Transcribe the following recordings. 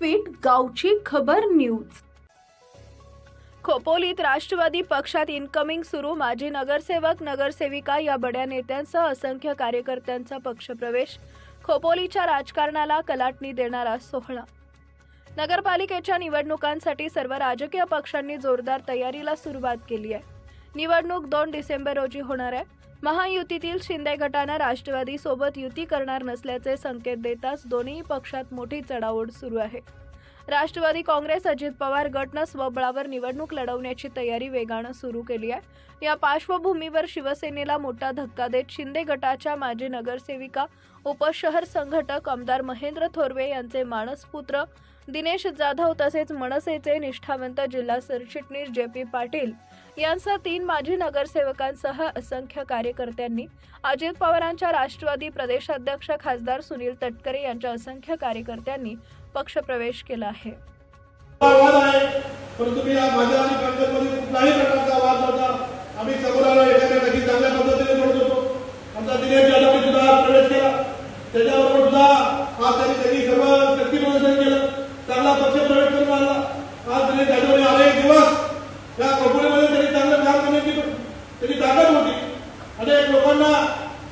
व्यासपीठ गावची खबर न्यूज. खोपोलीत राष्ट्रवादी पक्षात इनकमिंग सुरू. माजी नगरसेवक नगरसेविका या बड्या नेत्यांसह असंख्य कार्यकर्त्यांचा पक्षप्रवेश. खोपोलीच्या राजकारणाला कलाटणी देणारा सोहळा. नगरपालिकेच्या निवडणुकांसाठी सर्व राजकीय पक्षांनी जोरदार तयारीला सुरुवात केली आहे. निवडणूक दोन डिसेंबर रोजी होणार आहे. महायुतीतील शिंदे गटानं राष्ट्रवादी सोबत युती करणार नसल्याचे संकेत देताच दोन्ही पक्षात मोठी चढाओढ सुरू आहे. राष्ट्रवादी काँग्रेस अजित पवार गटनं स्वबळावर निवडणूक लढवण्याची तयारी वेगानं सुरू केली आहे. या पार्श्वभूमीवर शिवसेनेला मोठा धक्का देत शिंदे गटाच्या माजी नगरसेविका उपशहर संघटक आमदार महेंद्र थोरवे यांचे मानसपुत्र दिनेश जाधव तसेच मनसेचे निष्ठावंत जिल्हा सरचिटणीस जे पी पाटील यांसह तीन माजी नगरसेवकांसह असंख्य कार्यकर्त्यांनी अजित पवारांच्या राष्ट्रवादी प्रदेशाध्यक्ष खासदार सुनील तटकरे यांच्या असंख्य कार्यकर्त्यांनी पक्षप्रवेश केला आहे. परंतु मी या माझ्या आणि काँग्रेसमध्ये कुठलाही प्रकारचा वाद नव्हता. आम्ही समोर आलो एखाद्या नक्की चांगल्या पद्धतीने बोलत होतो आमचा दिनेश जाधवने सुद्धा आज प्रवेश केला त्याच्याबरोबर सुद्धा आज त्यांनी त्यांनी सर्व शक्ती प्रदर्शन केलं चांगला पक्ष प्रवेश करून आणला आज दिनेश जाधवने अनेक दिवस या कंपनीमध्ये त्यांनी चांगलं काम करण्याची त्यांनी ताकद होती. अनेक लोकांना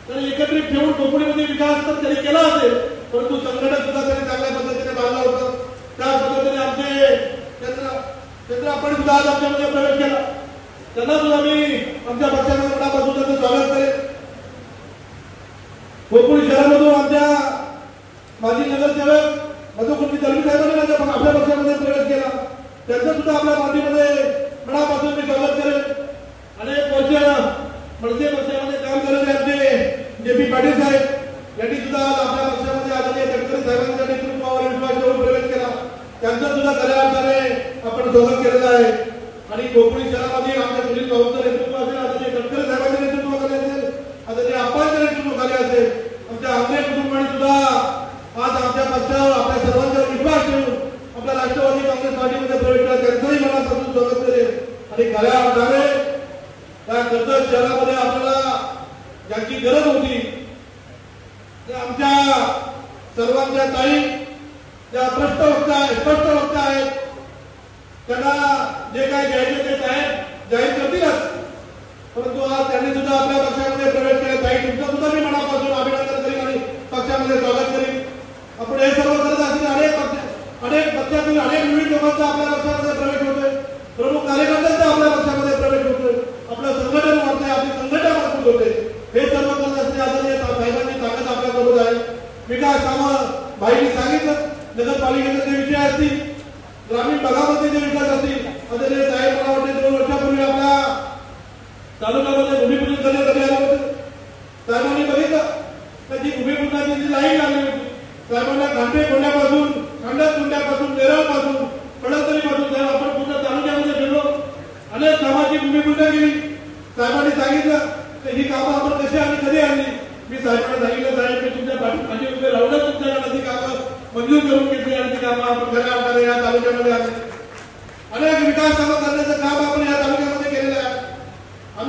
त्यांनी एकत्रित ठेवून कोकणीमध्ये विकास तर त्यांनी केला असेल परंतु संघटन सुद्धा त्यांनी चांगल्या पद्धतीने बांधला होतं. त्या पद्धतीने आमचे चंद्र आपण सुद्धा आज आमच्यामध्ये प्रवेश केला. त्यांना सुद्धा मी आमच्या पक्षाच्या मनापासून त्यांचं स्वागत करेन. कोकण शहरामधून आमच्या माजी नगरसेवक मधुकुंडी दलवी साहेबांनी आपल्या पक्षामध्ये प्रवेश केला. त्यांचं सुद्धा आपल्या पार्टीमध्ये मनापासून मी स्वागत करेन अनेक वर्ष मनसे पक्षामध्ये काम करत आमचे जे पी पाटील साहेब यांनी सुद्धा आज आपल्या पक्षामध्ये आदरणीय गडकरी साहेबांच्या नेतृत्वावर विश्वास ठेवून प्रवेश केला त्यांचं सुद्धा खऱ्या अर्थाने आपण स्वागत केलेलं आहे. आणि कोकणी शहरामध्ये आमच्या सुनील भाऊंचं नेतृत्व असेल आदरणीय गडकरी साहेबांचे नेतृत्व खाली असेल आदरणीय आप्पांच्या नेतृत्व खाली असेल आमच्या आंबे कुटुंबाने सुद्धा आज आमच्या पक्षावर आपल्या सर्वांचा विश्वास ठेवून आपल्या राष्ट्रवादी काँग्रेस पार्टीमध्ये प्रवेश केला. त्यांचंही मनापासून स्वागत करेल आणि खऱ्या अर्थाने त्या कर्जत शहरामध्ये आपल्याला ज्यांची गरज होती ते आमच्या सर्वांच्या ताई त्या स्पष्ट वक्ता स्पष्ट वक्ता आहेत त्यांना जे काही घ्यायचे ते साहेब जाहीर करतीलच परंतु आज त्यांनी सुद्धा आपल्या पक्षामध्ये प्रवेश केला. ताई तुमचा सुद्धा मी म्हणा अभिनंदन करीन आणि पक्षामध्ये स्वागत करीन आपण हे सर्व करत असलेले अनेक पक्ष अनेक पक्षातील अनेक विविध लोकांचा आपल्या पक्षामध्ये प्रवेश होतोय प्रमुख कार्यकर्त्यांचा आपल्या पक्षामध्ये प्रवेश होतोय आपलं संघटन वाढतंय आपली संघटना मजबूत होते हे सर्व करत असलेले आदरणीय साहेबांची ताकद आपल्यासोबत आहे विकास कामं भाईंनी सांगितलं नगरपालिकेचे जे विषय असतील ग्रामीण भागामध्ये जे विकास असतील आदरणीय साहेब मला वाटते दोन वर्षापूर्वी आपल्या तालुक्यामध्ये भूमिपूजन करण्यासाठी आलं होतं. साहेबांनी बघितलं तर जी भूमिपूजनाची जी लाईन लागली होती साहेबांना खांडे कोंड्यापासून खंडा कोंड्यापासून नेरळपासून पडतरीपासून साहेब आपण पूर्ण तालुक्यामध्ये फिरलो अनेक कामाची भूमिपूजन केली. साहेबांनी सांगितलं तर ही कामं आपण कशी आणि कधी आणली? मी साहेबांना सांगितलं साहेब मी तुमच्या पाठीमागे उभे राहूनच तुमच्याकडे ती कामं मंजूर करून घेतली आणि ती कामं आपण खऱ्या अर्थाने या तालुक्यामध्ये आले अनेक विकास कामं करण्याचं काम आपण या तालुक्यात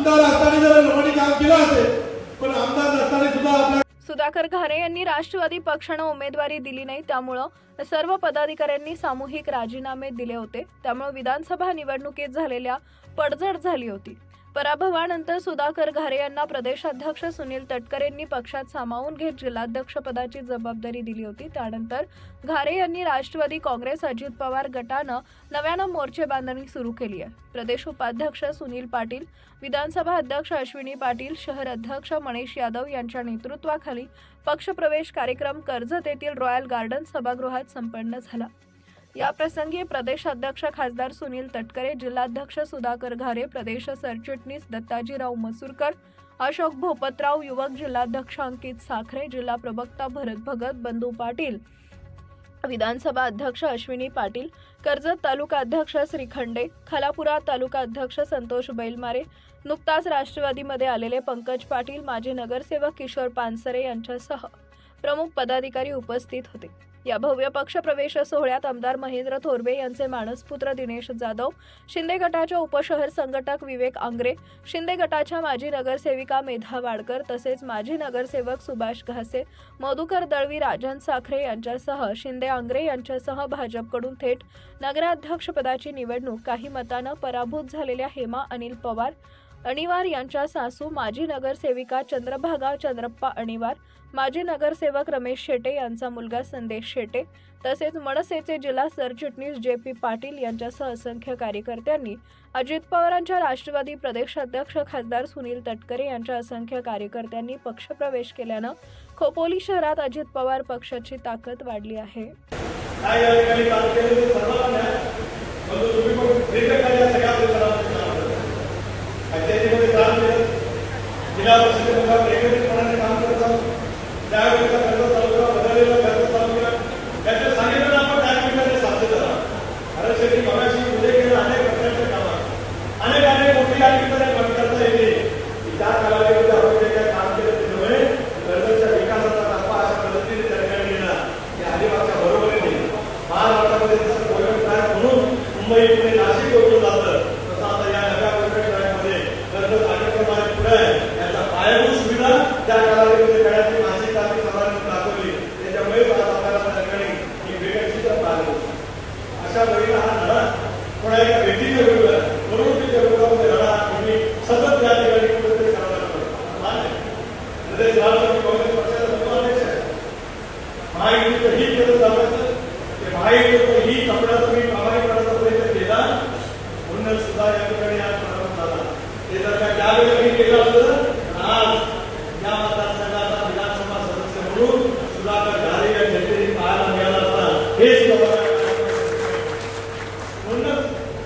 आमदार असताना जर लोकांनी काम केलं असेल पण आमदार नसताना सुद्धा आपल्या सुधाकर घारे यांनी राष्ट्रवादी पक्षानं उमेदवारी दिली नाही त्यामुळं सर्व पदाधिकाऱ्यांनी सामूहिक राजीनामे दिले होते. त्यामुळे विधानसभा निवडणुकीत झालेल्या पडझड झाली होती. पराभवानंतर सुधाकर घारे यांना प्रदेशाध्यक्ष सुनील तटकरेंनी पक्षात सामावून घेत जिल्हाध्यक्षपदाची जबाबदारी दिली होती. त्यानंतर घारे यांनी राष्ट्रवादी काँग्रेस अजित पवार गटानं नव्यानं मोर्चे बांधणी सुरू केली आहे. प्रदेश उपाध्यक्ष सुनील पाटील विधानसभा अध्यक्ष अश्विनी पाटील शहर अध्यक्ष मनीष यादव यांच्या नेतृत्वाखाली पक्षप्रवेश कार्यक्रम कर्जत येथील रॉयल गार्डन सभागृहात संपन्न झाला. या प्रसंगी प्रदेशाध्यक्ष खासदार सुनील तटकरे जिल्हाध्यक्ष सुधाकर घारे प्रदेश सरचिटणीस दत्ताजीराव मसूरकर अशोक भोपतराव युवक जिल्हाध्यक्ष अंकित साखरे जिल्हा प्रवक्ता भरत भगत बंधू पाटील विधानसभा अध्यक्ष अश्विनी पाटील कर्जत तालुका अध्यक्ष श्रीखंडे खालापुरा तालुका अध्यक्ष संतोष बैलमारे नुकताच राष्ट्रवादीमध्ये आलेले पंकज पाटील माजी नगरसेवक किशोर पानसरे यांच्यासह प्रमुख पदाधिकारी उपस्थित होते. या भव्य पक्षप्रवेश सोहळ्यात आमदार महेंद्र थोरवे यांचे मानसपुत्र दिनेश जाधव शिंदे गटाच्या उपशहर संघटक विवेक आंग्रे शिंदे गटाच्या माजी नगरसेविका मेधा वाडकर तसेच माजी नगरसेवक सुभाष घासे मधुकर दळवी राजन साखरे यांच्यासह शिंदे आंग्रे यांच्यासह भाजपकडून थेट नगराध्यक्षपदाची निवडणूक काही मतानं पराभूत झालेल्या हेमा अनिल पवार अणिवार यांच्या सासू माजी नगरसेविका चंद्रभागा चंद्रप्पा अणिवार माजी नगरसेवक रमेश शेटे यांचा मुलगा संदेश शेटे तसेच मनसेचे जिल्हा सरचिटणीस जे पी पाटील यांच्यासह असंख्य कार्यकर्त्यांनी अजित पवारांच्या राष्ट्रवादी प्रदेशाध्यक्ष खासदार सुनील तटकरे यांच्या असंख्य कार्यकर्त्यांनी पक्षप्रवेश केल्यानं खोपोली शहरात अजित पवार पक्षाची ताकद वाढली आहे काय या ठिकाणी काम केलं ते सर्वांना द्या. म्हणून तुम्ही पण दीर्घकाळ या सगळ्या परिसरामध्ये काम करता. पंचायतीमध्ये काम केलं जिल्हा परिषदेमध्ये एकत्रितपणाने काम करत आहोत त्यावेळेचा खर्च चालू करा बदललेला खर्च चालू करा त्याच्या सांगितलं आपण त्या ठिकाणी साध्य करा कारण शेवटी मगाशी उल्लेख केला अनेक प्रकारच्या कामात अनेक अनेक मोठी या ठिकाणी पण करता येते की त्या कालावधीमध्ये आपण जे काही काम केलं त्याच्यामुळे कर्जतच्या विकासाचा टप्पा अशा पद्धतीने त्या ठिकाणी गेला की अलिबागच्या बरोबरीने महाराष्ट्रामध्ये जसं गोल्डन ट्रॅक म्हणून मुंबई पुणे नाशिक ओळखलं जातं तसं आता या नव्या गोल्डन ट्रॅकमध्ये कर्जत कार्यक्रमाने पुढे आहे याचा पायाभूत सुविधा त्या कालावधीमध्ये करण्याची आम्ही दाखवली. त्याच्यामुळे आज आपल्याला त्या ठिकाणी ही अशा वेळेला हा लढा कोणा एका व्यक्तीच्या विरोधात प्रवृत्तीच्या विरोधामध्ये लढा तुम्ही सतत त्या ठिकाणी कुठेतरी प्रदेश राष्ट्रवादी काँग्रेस पक्षाचा आहे. महायुतीचं ही केलं जातं ते महायुतीचं ही कपड्याचा मी प्रामाणिकपणाचा प्रयत्न केला. म्हणून सुद्धा या ठिकाणी आज झाला. ते जर का त्यावेळेला मी केलं असतं.